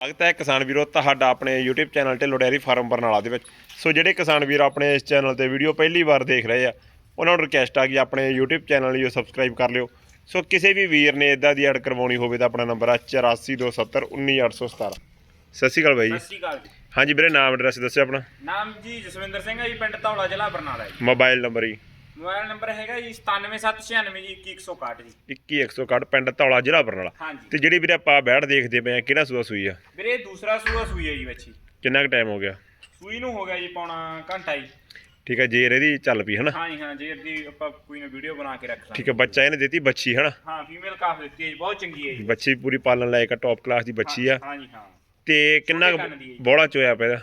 ਸਵਾਗਤ ਹੈ ਕਿਸਾਨ ਵੀਰੋ ਤੁਹਾਡਾ ਆਪਣੇ YouTube channel Dhillon dairy farm Barnala ਦੇ ਵਿੱਚ। ਸੋ ਜਿਹੜੇ ਕਿਸਾਨ ਵੀਰ ਆਪਣੇ ਇਸ ਚੈਨਲ ਤੇ ਵੀਡੀਓ ਪਹਿਲੀ ਵਾਰ ਦੇਖ ਰਹੇ ਆ ਉਹਨਾਂ ਨੂੰ ਰਿਕਵੈਸਟ ਆ ਕਿ ਆਪਣੇ YouTube ਚੈਨਲ ਨੂੰ ਸਬਸਕ੍ਰਾਈਬ ਕਰ ਲਿਓ। ਸੋ ਕਿਸੇ ਵੀ ਵੀਰ ਨੇ ਇਦਾਂ ਦੀ ਐਡ ਕਰਵਾਉਣੀ ਹੋਵੇ ਤਾਂ ਆਪਣਾ ਨੰਬਰ ਆ 8427191817 ਸਤਿ ਸ਼੍ਰੀ ਅਕਾਲ ਬਾਈ ਸਤਿ ਜੀ ਸ਼੍ਰੀ ਅਕਾਲ ਹਾਂਜੀ ਵੀਰੇ ਨਾਮ ਐਡਰੈਸ ਦੱਸਿਓ ਆਪਣਾ। ਨਾਮ ਜੀ ਜਸਵਿੰਦਰ ਸਿੰਘ ਹੈ ਜੀ ਪਿੰਡ ਧੌਲਾ ਜ਼ਿਲ੍ਹਾ Barnala ji. Mobile number ji. Mobile number ਹੈਗਾ ਜੀ 97796 ਜੀ 2161 ਜੀ। 21161 ਪਿੰਡ ਧੌਲਾ ਜ਼ਿਲ੍ਹਾ ਬਰਨਾਲਾ। ਹਾਂਜੀ। ਤੇ ਜਿਹੜੀ ਵੀਰੇ ਆਪਾਂ ਬੈੜ ਦੇਖਦੇ ਪਏ ਆ ਕਿਹੜਾ ਸੂਆ ਸੂਈ ਆ? ਵੀਰੇ ਇਹ ਦੂਸਰਾ ਸੂਆ ਸੂਈ ਹੈ ਜੀ ਬੱਚੀ ਕਿੰਨਾ ਕੁ ਟਾਈਮ ਹੋ ਗਿਆ? ਸੂਈ ਨੂੰ ਹੋ ਗਿਆ ਜੀ ਪੌਣਾ ਘੰਟਾ ਜੀ। ਠੀਕ ਹੈ ਜੇਰ ਇਹਦੀ ਚੱਲ ਪਈ ਹਨਾ? ਹਾਂ ਜੀ ਹਾਂ ਜੇ ਦੀ ਆਪਾਂ ਕੋਈ ਨਾ ਵੀਡੀਓ ਬਣਾ ਕੇ ਰੱਖ ਲਾਂਗੇ। ਠੀਕ ਹੈ ਬੱਚਾ ਇਹਨੇ ਦਿੱਤੀ ਬੱਚੀ ਹਨਾ? ਹਾਂ ਫੀਮੇਲ ਕਾਫ ਦਿੱਤੀ ਹੈ ਜੀ ਬਹੁਤ ਚੰਗੀ ਹੈ ਜੀ। ਬੱਚੀ ਪੂਰੀ ਪਾਲਣ ਲਾਇਕ ਆ ਟੌਪ ਕਲਾਸ ਦੀ ਬੱਚੀ ਆ। ਹਾਂ ਜੀ ਹਾਂ। ਤੇ ਕਿੰਨਾ। ਬੋਲਾ ਚੋਇਆ ਪਿਆ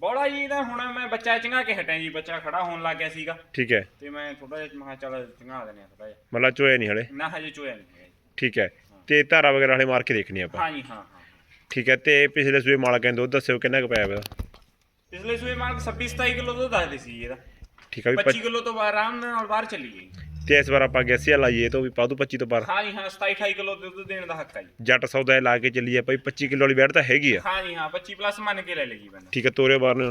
ਬੋਲਾ ਜੀ ਦਾ ਹੁਣ ਮੈਂ ਬੱਚਾ ਚੰਗਾ ਕੇ ਹਟਿਆ ਜੀ ਬੱਚਾ ਖੜਾ ਹੋਣ ਲੱਗ ਗਿਆ ਸੀਗਾ। ਠੀਕ ਹੈ। ਤੇ ਮੈਂ ਥੋੜਾ ਜਿਹਾ ਮੈਂ ਕਿਹਾ ਚੱਲ ਚੰਗਾ ਆ ਥੋੜਾ ਜਿਹਾ। ਮਤਲਬ ਚੋਇਆ ਨਹੀਂ ਹਲੇ? ਨਾ ਹਜੇ ਚੋਇਆ ਨਹੀਂ ਹੈਗਾ ਜੀ। ਠੀਕ ਹੈ। ਤੇ ਧਾਰਾ ਵਗੈਰਾ ਹਲੇ ਮਾਰ ਕੇ ਦੇਖਣੀ ਆਪਾਂ? ਹਾਂ ਜੀ ਹਾਂ ਹਾਂ। ਠੀਕ ਹੈ ਤੇ ਪਿਛਲੇ ਸੂਏ ਮਾਲਕਾਂ ਨੇ ਦੁੱਧ ਦੱਸਿਓ ਕਿੰਨਾ ਕੁ ਪਾਇਆ ਪਿਆ ਇਹਦਾ? ਪਿਛਲੇ ਸੂਏ ਮਾਲਕ 26 27 ਕਿਲੋ ਦੁੱਧ ਦੱਸਦੇ ਸੀ ਜੀ ਇਹਦਾ। ਠੀਕ ਹੈ ਵੀ 25 ਕਿਲੋ ਤੋਂ ਬਾਅਦ ਆਰਾਮ ਨਾਲ ਬਾਹਰ ਚੱਲੀ ਗਈ ਤੇ ਇਸ ਵਾਰ ਆਪਾਂ ਗੈਸੀਆ ਲਾਈਏ ਤੋਂ ਵੀ ਪਾਦੂ 25 ਤੋਂ ਬਾਹਰ ਹਾਂ ਜੀ ਹਾਂ 27 28 ਕਿਲੋ ਦੁੱਧ ਦੇਣ ਦਾ ਹੱਕ ਹੈ ਜੀ। ਜੱਟ ਸੌਦਾ ਇਹ ਲਾ ਕੇ ਚੱਲੀਏ ਭਾਈ 25 ਕਿਲੋ ਵਾਲੀ ਬੈੜ ਤਾਂ ਹੈਗੀ ਆ। ਹਾਂ ਜੀ ਹਾਂ 25 ਪਲੱਸ ਮੰਨ ਕੇ ਲੈ ਲਈ ਬੰਦਾ। ਠੀਕ ਹੈ ਤੋਰੇ ਬਾਹਰ ਨੂੰ।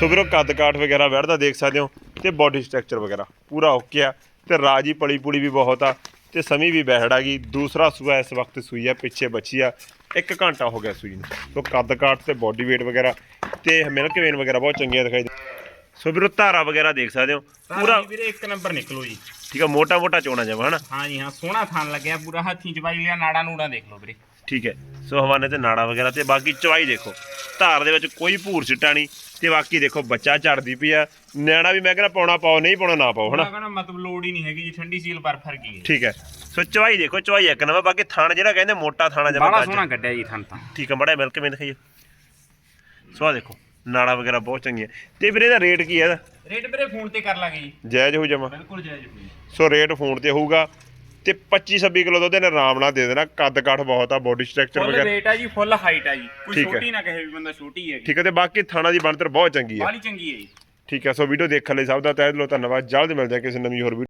ਸੋ ਵੀਰੋ ਕੱਦ ਕਾਠ ਵਗੈਰਾ ਬੈੜ ਦਾ ਦੇਖ ਸਕਦੇ ਹੋ ਤੇ ਬਾਡੀ ਸਟਰਕਚਰ ਵਗੈਰਾ ਪੂਰਾ ਓਕੇ ਆ ਤੇ ਰਾਜੀ ਪਲੀ ਪੁਲੀ ਵੀ ਬਹੁਤ ਆ ਤੇ ਸਮੀ ਵੀ ਬਹਿੜ ਆ ਗਈ। ਦੂਸਰਾ ਸੂਆ ਇਸ ਵਕਤ ਸੂਈ ਆ ਪਿੱਛੇ ਬੱਚੀ ਆ। ਇੱਕ ਘੰਟਾ ਹੋ ਗਿਆ ਸੂਈ ਨੂੰ। ਸੋ ਕੱਦ ਕਾਠ ਤੇ ਬਾਡੀ weight ਵਗੈਰਾ ਤੇ ਮਿਲਕ ਵੇਨ ਵਗੈਰਾ ਬਹੁਤ ਚੰਗੀਆਂ ਦਿਖਾਈ ਦੇ ਸੋ ਵੀਰੋ ਧਾਰਾ ਵਗੈਰਾ ਦੇਖ ਸਕਦੇ ਹੋ। ਪੂਰਾ ਪੂਰਾ ਵੀਰੇ ਇੱਕ ਨੰਬਰ ਨਿਕਲੋ ਜੀ। ਠੀਕ ਆ ਮੋਟਾ ਮੋਟਾ ਚੋਣਾ ਜਮਾ ਹਨਾ? ਹਾਂ ਜੀ ਹਾਂ ਸੋਹਣਾ ਥਾਨ ਲੱਗਿਆ ਪੂਰਾ ਹੱਥੀਂ ਚਵਾਈ ਲਿਆ ਨਾੜਾ ਨੂੜਾ ਦੇਖ ਲਓ ਵੀਰੇ। ਠੀਕ ਹੈ ਸੋ ਹਵਾਨੇ ਤੇ ਨਾੜਾ ਵਗੈਰਾ ਤੇ ਬਾਕੀ ਚਵਾਈ ਦੇਖੋ। ਧਾਰ ਦੇ ਵਿੱਚ ਕੋਈ ਭੂਰ ਸਿੱਟਾ ਨਹੀਂ ਤੇ ਬਾਕੀ ਦੇਖੋ ਬੱਚਾ ਝੜਦੀ ਪਈ ਆ। ਨਿਆਣਾ ਵੀ ਮੈਂ ਕਹਿੰਦਾ ਪਾਉਣਾ ਪਾਓ ਨਹੀਂ ਪਾਉਣਾ ਨਾ ਪਾਓ ਹਨਾ? ਉਹਨਾਂ ਕਹਿੰਦਾ ਮਤਲਬ ਲੋੜ ਹੀ ਨਹੀਂ ਹੈਗੀ ਜੀ ਠੰਡੀ ਸੀਲ ਬਰਫ ਵਰਗੀ ਹੈ। ਠੀਕ ਹੈ ਸੋ ਚਵਾਈ ਦੇਖੋ ਚਵਾਈ ਇੱਕ ਨੰਬਰ ਬਾਕੀ ਥਣ ਜਿਹੜਾ ਕਹਿੰਦੇ ਮੋਟਾ ਥਾਣਾ ਬੜਾ ਜਮਾ ਸੋਹਣਾ ਕੱਢਿਆ ਜੀ ਥਾਨ ਤਾਂ। ਠੀਕ ਹੈ ਬੜਾ ਮਿਲਕ ਮੈਂ ਦਿਖਾਈਏ ਸੋ ਆਹ ਦੇਖੋ ਨਾੜਾ ਵਗੈਰਾ ਬਹੁਤ ਚੰਗੀਆਂ। ਤੇ ਵੀਰੇ ਇਹਦਾ ਰੇਟ ਕੀ ਹੈ ਇਹਦਾ? ਰੇਟ ਵੀਰੇ ਫੋਨ ਤੇ ਕਰ ਲਾਂਗੇ ਜੀ। ਜਾਇਜ਼ ਹੋ ਜਮਾ ਬਿਲਕੁਲ ਜਾਇਜ਼ ਹੋਈ ਸੋ ਰੇਟ ਫੋਨ ਤੇ ਹੋਊਗਾ ਤੇ 25 26 ਕਿਲੋ ਦੁੱਧ ਇਹਨੇ ਆਰਾਮ ਨਾਲ ਦੇ ਦੇਣਾ। ਕੱਦ ਕਾਠ ਬਹੁਤ ਆ ਬੋਡੀ ਸਟਰਕਚਰ ਫੁੱਲ ਵਗੈਰਾ। weight ਆ ਜੀ ਫੁੱਲ ਹਾਈਟ ਆ ਜੀ। ਕੋਈ ਠੀਕ ਹੈ। ਛੋਟੀ ਨਾ ਕਹੇ ਵੀ ਬੰਦਾ ਛੋਟੀ ਹੈ ਠੀਕ ਹੈ ਤੇ ਬਾਕੀ ਥਾਣਾ ਦੀ ਬਣਤਰ ਬਹੁਤ ਚੰਗੀ ਹੈ ਬਾਲੀ ਚੰਗੀ ਹੈ ਜੀ। ਠੀਕ ਹੈ ਸੋ ਵੀਡੀਓ ਦੇਖਣ ਲਈ ਸਭ ਦਾ ਤਹਿ ਦਿਲੋਂ ਧੰਨਵਾਦ। ਜਲਦ ਮਿਲਦੇ ਹਾਂ ਕਿਸੇ ਨਵੀਂ ਹੋਰ ਵੀਡੀਓ